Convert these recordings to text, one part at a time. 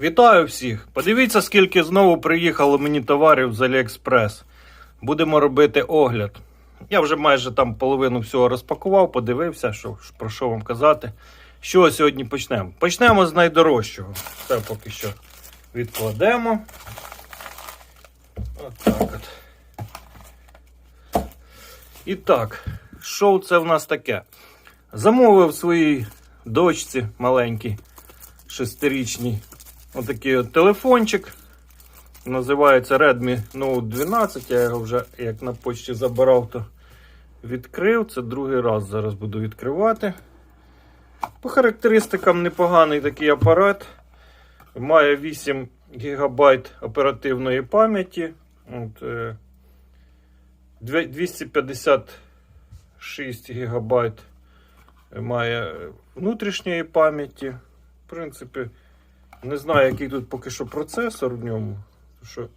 Вітаю всіх! Подивіться, скільки знову приїхало мені товарів з Аліекспрес. Будемо робити огляд. Я вже майже там половину всього розпакував, подивився, що, про що вам казати. Що сьогодні почнемо? Почнемо з найдорожчого. Це поки що відкладемо. Отак от. І так, що це в нас таке? Замовив своїй дочці маленькій, шестирічній, отакий от телефончик. Називається Redmi Note 12. Я його вже як на почті забирав, то відкрив. Це другий раз зараз буду відкривати. По характеристикам непоганий такий апарат. Має 8 ГБ оперативної пам'яті. От, е, 256 ГБ має внутрішньої пам'яті. В принципі, не знаю, який тут поки що процесор в ньому. тому Що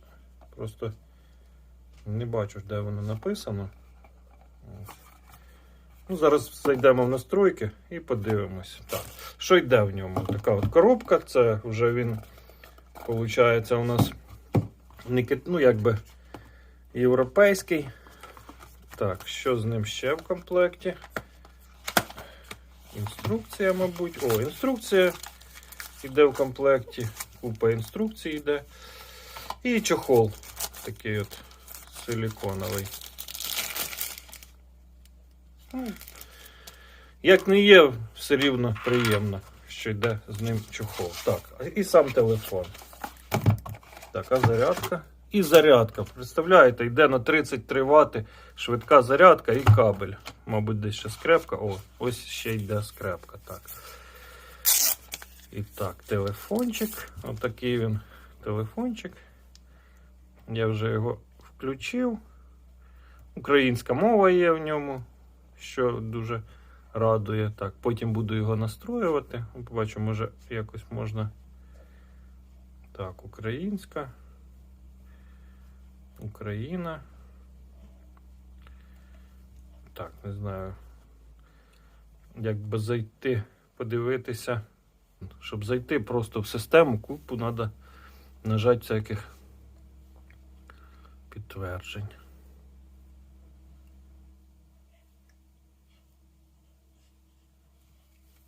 просто не бачу, де воно написано. Ну, зараз зайдемо в настройки і подивимось. Так, що йде в ньому? Така от коробка, це вже він, виходить, у нас ну, якби європейський. Так, що з ним ще в комплекті? Інструкція, мабуть. О, інструкція йде в комплекті. Купа інструкцій йде. І чохол такий от силіконовий. Ну, Як не є, все рівно приємно, що йде з ним чохол. Так, і сам телефон. Так, а зарядка. І зарядка. Представляєте, йде на 33 Вт, швидка зарядка і кабель. Мабуть, десь ще скрепка. О, ось ще йде скрепка. Так. І так, телефончик. Отакий він телефончик. Я вже його включив. Українська мова є в ньому, що дуже радує. Так, потім буду його настроювати. Побачу, може якось можна. Так, українська. Україна. Так, не знаю. Як би зайти, подивитися. Щоб зайти просто в систему, купу треба нажати всяких підтверджень.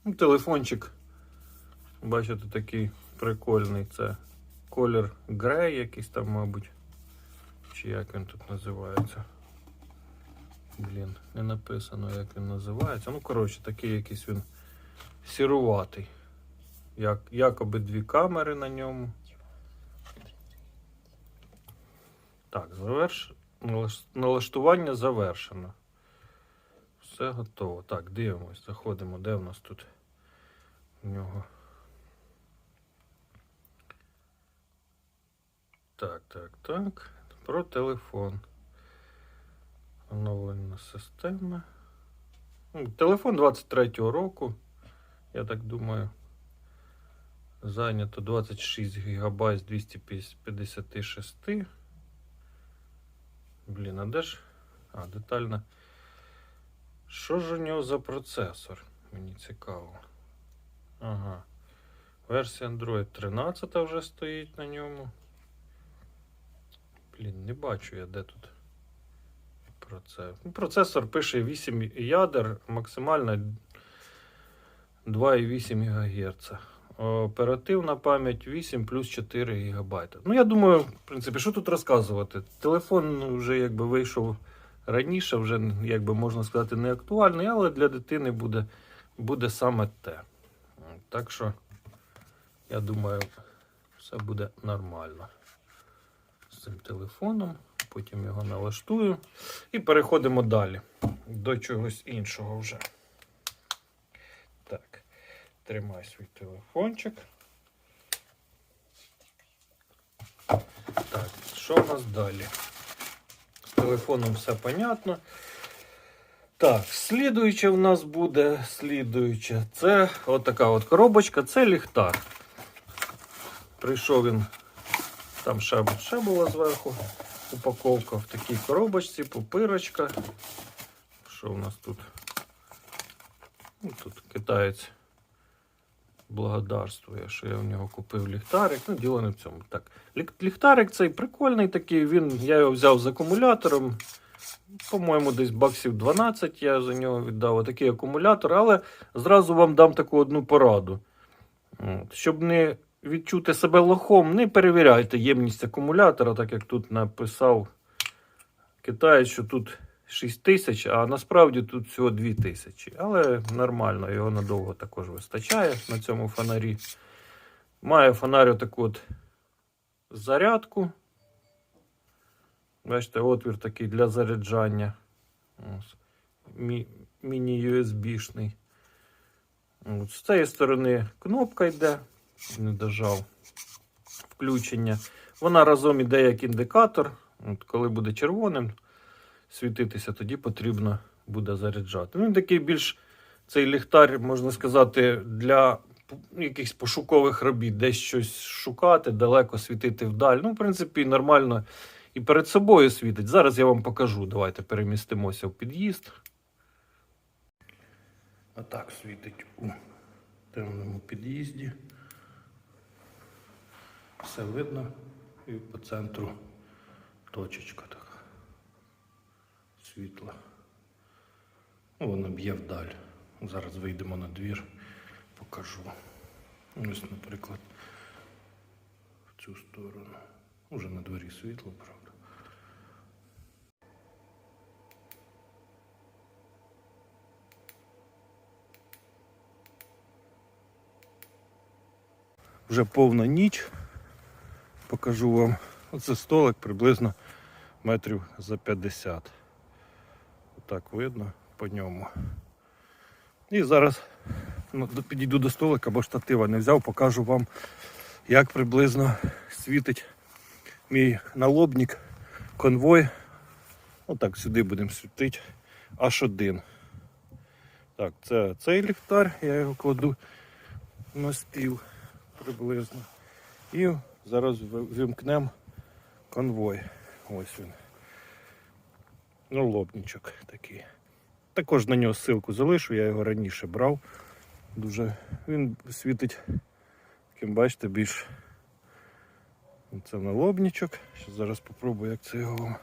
Ну, телефончик. Бачите, такий прикольний. Це колір грей якийсь там, мабуть. Чи як він тут називається? Блін, не написано, як він називається. Ну, коротше, такий якийсь він сіруватий. Як, якоби дві камери на ньому. Так, заверш... налаштування завершено. Все готово. Так, дивимось, заходимо. Де в нас тут у нього? Так, так, так. Про телефон. Оновлена система. Телефон 23-го року. Я так думаю. Зайнято 26 ГБ з 256. Блін, а де ж? А, детально. Що ж у нього за процесор? Мені цікаво. Ага. Версія Android 13 вже стоїть на ньому. Блін, не бачу я де тут про це. Ну, Процесор пише 8 ядер, максимально 2,8 ГГц. Оперативна пам'ять 8 плюс 4 ГБ. Ну, я думаю, в принципі, що тут розказувати? Телефон вже якби вийшов раніше, вже якби можна сказати, не актуальний, але для дитини буде, буде саме те. Так що, я думаю, все буде нормально з цим телефоном. Потім його налаштую. І переходимо далі до чогось іншого вже. Так, тримай свій телефончик. Так, що у нас далі? З телефоном все понятно. Так, слідуюче в нас буде слідуюче. Це отака от коробочка, це ліхтар. Прийшов він, там ще, ще була зверху упаковка в такій коробочці, пупирочка. Що у нас тут? Ну, тут китаєць благодарствує, що я в нього купив ліхтарик. Ну, діло не в цьому. Так. Ліхтарик цей прикольний такий. Він, я його взяв з акумулятором. По-моєму, десь баксів 12 я за нього віддав. Отакий акумулятор, але зразу вам дам таку одну пораду. От. Щоб не відчути себе лохом, не перевіряйте ємність акумулятора, так як тут написав китаєць, що тут 6 тисяч, а насправді тут всього 2 тисячі. Але нормально, його надовго також вистачає на цьому фонарі. Має фонарь таку от зарядку. Бачите, отвір такий для заряджання. Міні-USB-шний. З цієї сторони кнопка йде, не дожав включення. Вона разом іде як індикатор. От, коли буде червоним світитися, тоді потрібно буде заряджати. Він такий більш цей ліхтар, можна сказати, для якихось пошукових робіт, десь щось шукати, далеко світити вдаль. Ну, в принципі, нормально і перед собою світить. Зараз я вам покажу. Давайте перемістимося в під'їзд. А так світить у темному під'їзді. Все видно. І по центру точечка така. Світла. Ну, воно б'є вдаль. Зараз вийдемо на двір, покажу. Ось, наприклад, в цю сторону. Уже на дворі світло, правда. Вже повна ніч. Покажу вам. Оце столик приблизно метрів за 50. Отак видно по ньому. І зараз ну, підійду до столика, бо штатива не взяв, покажу вам, як приблизно світить мій налобник, конвой. Отак сюди будемо світити. Аж один. Так, це цей ліхтар, я його кладу на стіл приблизно. І зараз вимкнемо конвой. Ось він. Ну, лобничок такий. Також на нього ссылку залишу, я його раніше брав. Дуже він світить, таким бачите, більш це налобничок. Зараз попробую, як це його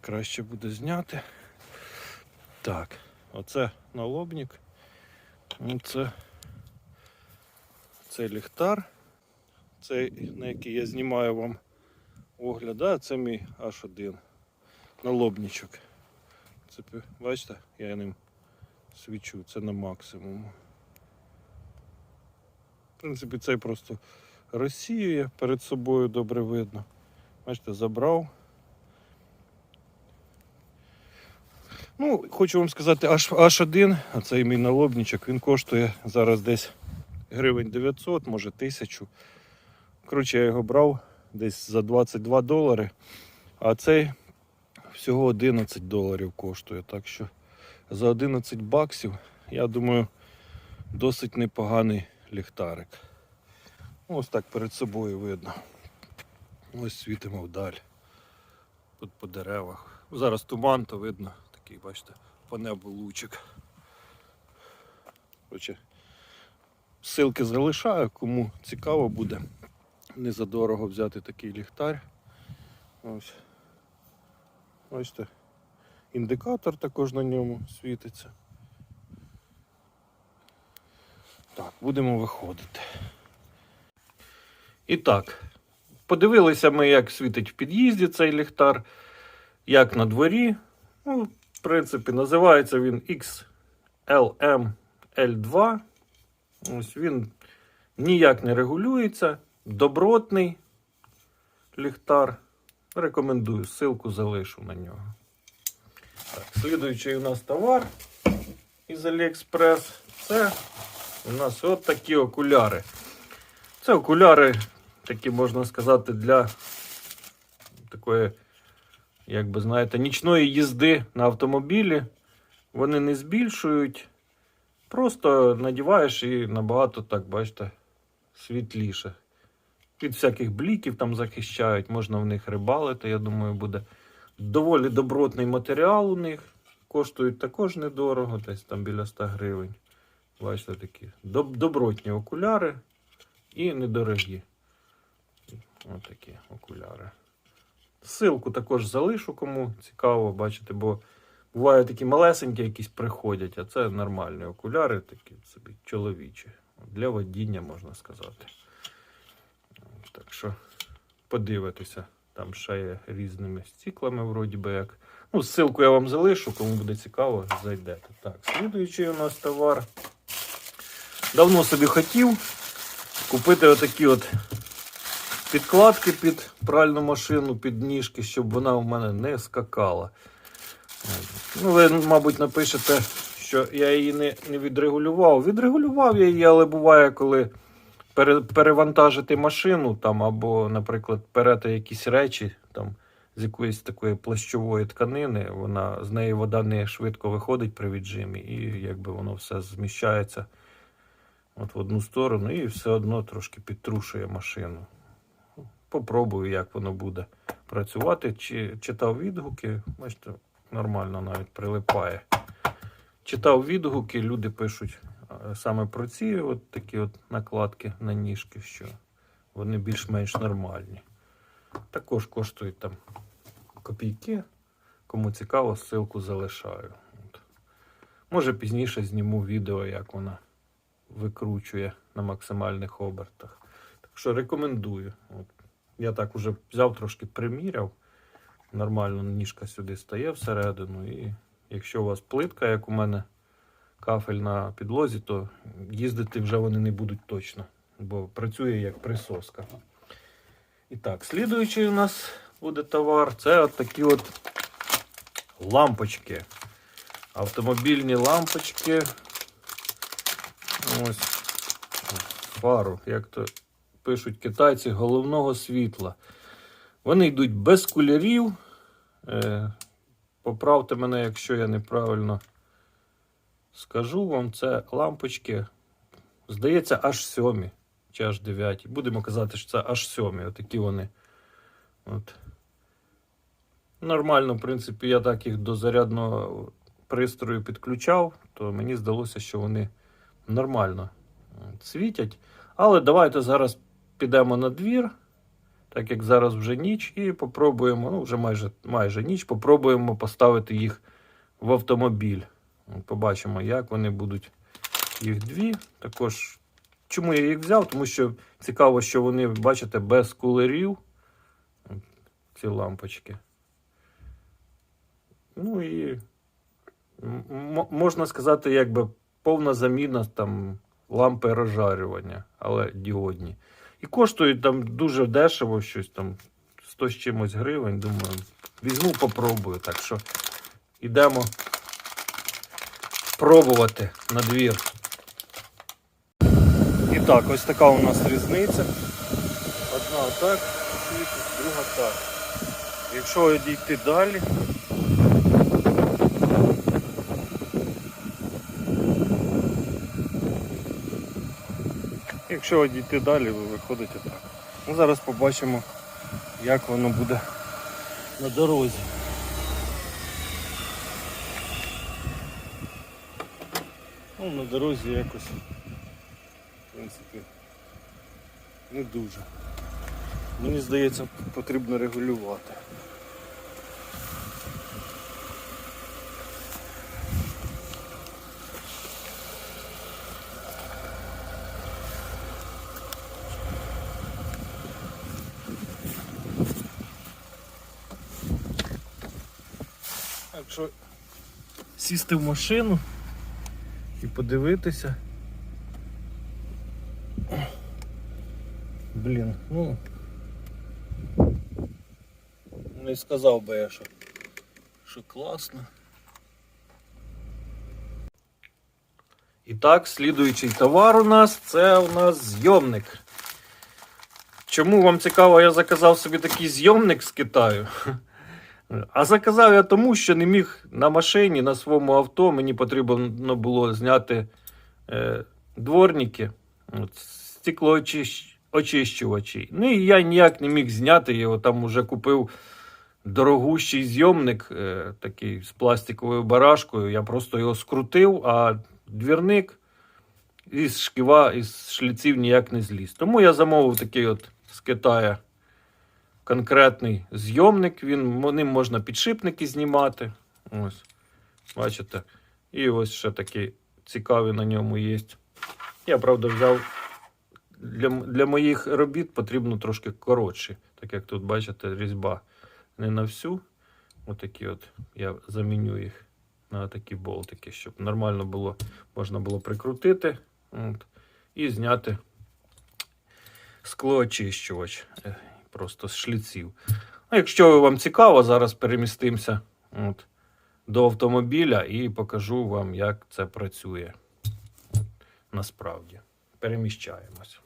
краще буде зняти. Так, оце налобник. Оце цей ліхтар. Цей, на який я знімаю вам огляд, да, це мій H1 налобничок. Це, бачите, я ним свічу, це на максимуму. В принципі, цей просто розсіює перед собою добре видно. Бачите, забрав. Ну, хочу вам сказати, H, H1, а цей мій налобничок, він коштує зараз десь гривень 900, може 1000. Коротше, я його брав десь за 22 долари, а цей всього 11 доларів коштує. Так що за 11 баксів, я думаю, досить непоганий ліхтарик. Ось так перед собою видно. Ось світимо вдаль. Тут по деревах. Зараз туман, то видно такий, бачите, по небу лучик. Коротше, Ссылки залишаю, кому цікаво буде. Не задорого взяти такий ліхтар. Ось. Бачите, індикатор також на ньому світиться. Так, будемо виходити. І так, подивилися ми, як світить в під'їзді цей ліхтар, як на дворі. Ну, в принципі, називається він XLM-L2. Ось він ніяк не регулюється. Добротний ліхтар. Рекомендую, ссылку залишу на нього. Так, слідуючий у нас товар із AliExpress. Це у нас от такі окуляри. Це окуляри, такі можна сказати, для такої, як би знаєте, нічної їзди на автомобілі. Вони не збільшують. Просто надіваєш і набагато так, бачите, світліше. Від всяких бліків там захищають, можна в них рибалити, я думаю, буде доволі добротний матеріал у них. Коштують також недорого, десь там біля 100 гривень. Бачите, такі доб- добротні окуляри і недорогі. Ось такі окуляри. Ссылку також залишу, кому цікаво, бачите, бо буває такі малесенькі якісь приходять, а це нормальні окуляри, такі собі чоловічі. Для водіння, можна сказати. Так що подивитися. Там ще є різними стіклами, вроді би як. Ну, ссылку я вам залишу, кому буде цікаво, зайдете. Так, слідуючий у нас товар. Давно собі хотів купити отакі от підкладки під пральну машину, під ніжки, щоб вона у мене не скакала. Ну, ви, мабуть, напишете, що я її не, не відрегулював. Відрегулював я її, але буває, коли перевантажити машину там, або, наприклад, перете якісь речі там, з якоїсь такої плащової тканини, вона, з неї вода не швидко виходить при віджимі, і якби воно все зміщається от в одну сторону, і все одно трошки підтрушує машину. Попробую, як воно буде працювати. Чи читав відгуки, бачите, нормально навіть прилипає. Читав відгуки, люди пишуть саме про ці от такі от накладки на ніжки, що вони більш-менш нормальні. Також коштують там копійки. Кому цікаво, ссылку залишаю. От. Може пізніше зніму відео, як вона викручує на максимальних обертах. Так що рекомендую. От. Я так уже взяв трошки приміряв. Нормально ніжка сюди стає всередину. І якщо у вас плитка, як у мене, кафель на підлозі, то їздити вже вони не будуть точно, бо працює як присоска. І так, слідуючий у нас буде товар. Це от такі от лампочки. Автомобільні лампочки. Ось фару, як то пишуть китайці, головного світла. Вони йдуть без кольорів. Е, поправте мене, якщо я неправильно скажу вам, це лампочки, здається, аж сьомі чи аж дев'яті. Будемо казати, що це аж сьомі. Отакі вони. От. Нормально, в принципі, я так їх до зарядного пристрою підключав, то мені здалося, що вони нормально світять. Але давайте зараз підемо на двір, так як зараз вже ніч, і попробуємо, ну вже майже, майже ніч, попробуємо поставити їх в автомобіль. Побачимо, як вони будуть їх дві. Також, чому я їх взяв? Тому що цікаво, що вони, бачите, без кулерів. Ці лампочки. Ну і можна сказати, якби повна заміна там лампи розжарювання, але діодні. І коштують там дуже дешево, щось там 100 з чимось гривень. Думаю, візьму, попробую. Так що йдемо пробувати на двір. І так, ось така у нас різниця. Одна так друга так. Якщо одійти далі. Якщо одійти далі, ви виходите так. Ну, зараз побачимо, як воно буде на дорозі. Ну, на дорозі якось, в принципі, не дуже. Мені здається, потрібно регулювати. Якщо сісти в машину і подивитися. Блін, ну не сказав би я, що, що класно. І так, слідуючий товар у нас це у нас зйомник. Чому вам цікаво, я заказав собі такий зйомник з Китаю? А заказав я тому, що не міг на машині, на своєму авто. Мені потрібно було зняти е, дворники, от, стеклоочищувачі. Ну і я ніяк не міг зняти його. Там вже купив дорогущий зйомник, е, такий з пластиковою барашкою. Я просто його скрутив, а двірник із шківа, із шліців ніяк не зліз. Тому я замовив такий от з Китаю конкретний зйомник. Він, ним можна підшипники знімати. Ось, бачите. І ось ще такий цікавий на ньому є. Я, правда, взяв для, для моїх робіт потрібно трошки коротші. Так як тут, бачите, різьба не на всю. Отакі от я заміню їх на такі болтики, щоб нормально було, можна було прикрутити от, і зняти склоочищувач просто з шліців. Ну, якщо вам цікаво, зараз перемістимося от, до автомобіля і покажу вам, як це працює насправді. Переміщаємось.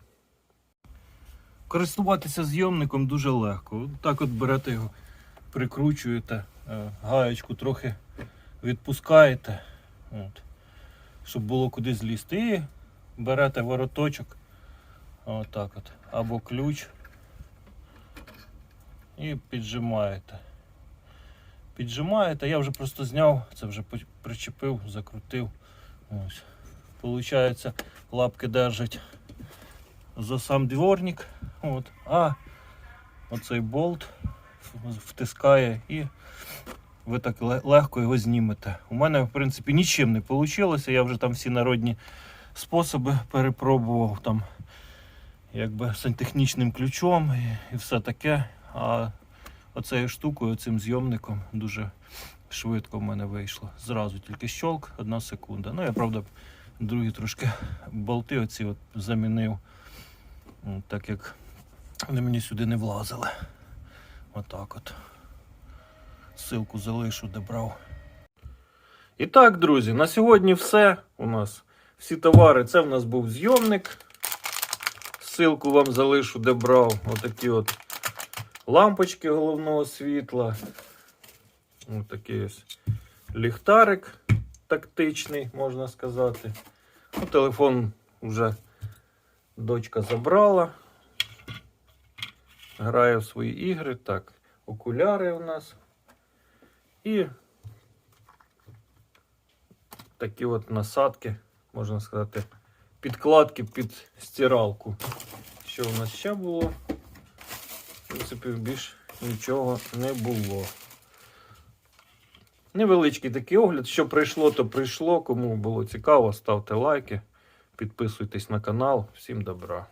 Користуватися зйомником дуже легко. Так от берете його, прикручуєте, е, гаєчку трохи відпускаєте, от, щоб було куди злізти. І берете вороточок, отак от, або ключ і піджимаєте. Піджимаєте, я вже просто зняв, це вже причепив, закрутив. Ось. Получається, лапки держать за сам дворник. От. А оцей болт втискає і ви так легко його знімете. У мене, в принципі, нічим не вийшло. Я вже там всі народні способи перепробував там якби сантехнічним ключом і, і все таке. А оцею штукою, цим зйомником дуже швидко в мене вийшло. Зразу тільки щолк, одна секунда. Ну, я правда другі трошки болти оці от замінив, так як вони мені сюди не влазили. Отак от. Ссылку залишу, де брав. І так, друзі, на сьогодні все. У нас всі товари. Це в нас був зйомник. Ссылку вам залишу, де брав. Отакі от лампочки головного світла. Отакий ось ліхтарик тактичний, можна сказати. Ну, телефон вже дочка забрала. Грає в свої ігри. Так, окуляри у нас. І такі от насадки, можна сказати, підкладки під стиралку. Що у нас ще було? Принципі, більш нічого не було. Невеличкий такий огляд. Що прийшло, то прийшло. Кому було цікаво, ставте лайки, підписуйтесь на канал. Всім добра.